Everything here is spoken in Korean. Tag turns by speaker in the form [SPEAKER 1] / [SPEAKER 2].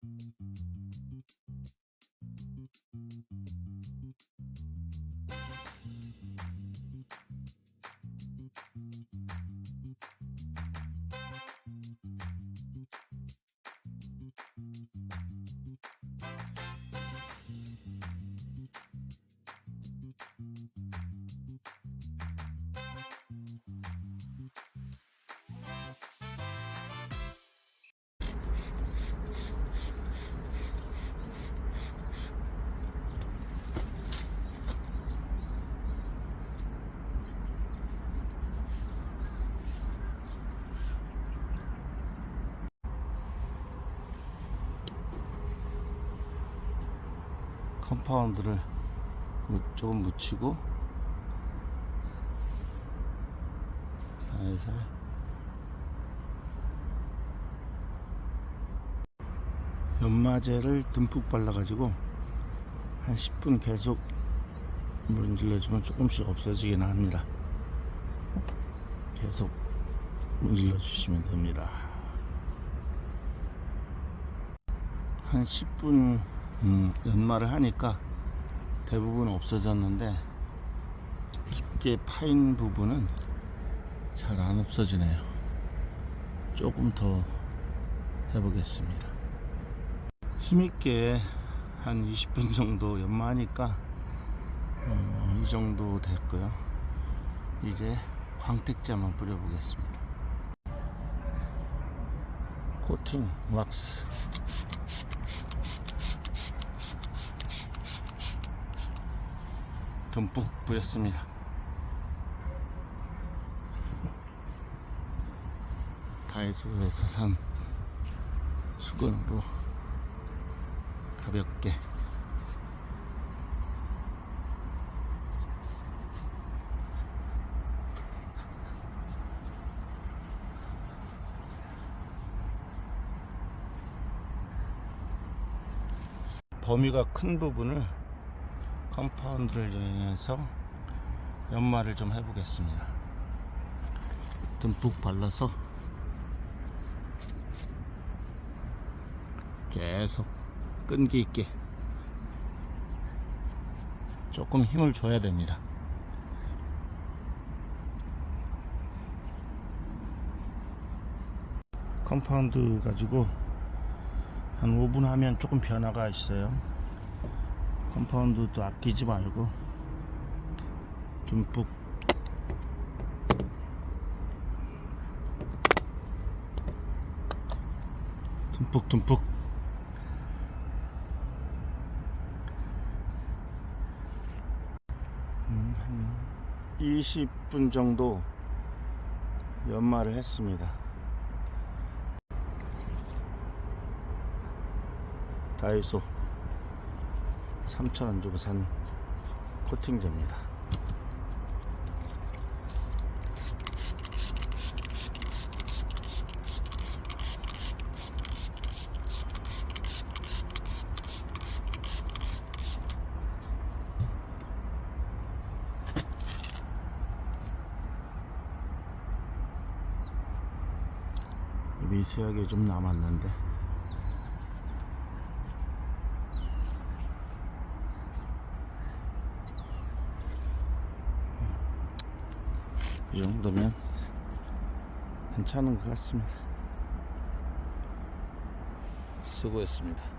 [SPEAKER 1] Thank you. 컴파운드를 무- 조금 묻히고 살살 연마제를 듬뿍 발라가지고 한 10분 계속 문질러주면 조금씩 없어지긴 합니다. 계속 문질러 주시면 됩니다. 한 10분 음, 연마를 하니까 대부분 없어졌는데 깊게 파인 부분은 잘 안 없어지네요. 조금 더 해보겠습니다. 힘있게 한 20분 정도 연마하니까 어, 이 정도 됐고요. 이제 광택제만 뿌려보겠습니다. 코팅 왁스 듬뿍 뿌렸습니다. 다이소에서 산 수건으로 가볍게 범위가 큰 부분을 컴파운드를 이용해서 연마를 좀 해보겠습니다. 듬뿍 발라서 계속 끈기 있게 조금 힘을 줘야 됩니다. 컴파운드 가지고 한 5분 하면 조금 변화가 있어요. 컴파운드도 아끼지 말고 듬뿍 듬뿍 듬뿍 음, 한 20분 정도 연마를 했습니다. 다이소 3,000원 주고 산 코팅제입니다. 미세하게 좀 남았는데 이 정도면 괜찮은 것 같습니다. 수고했습니다.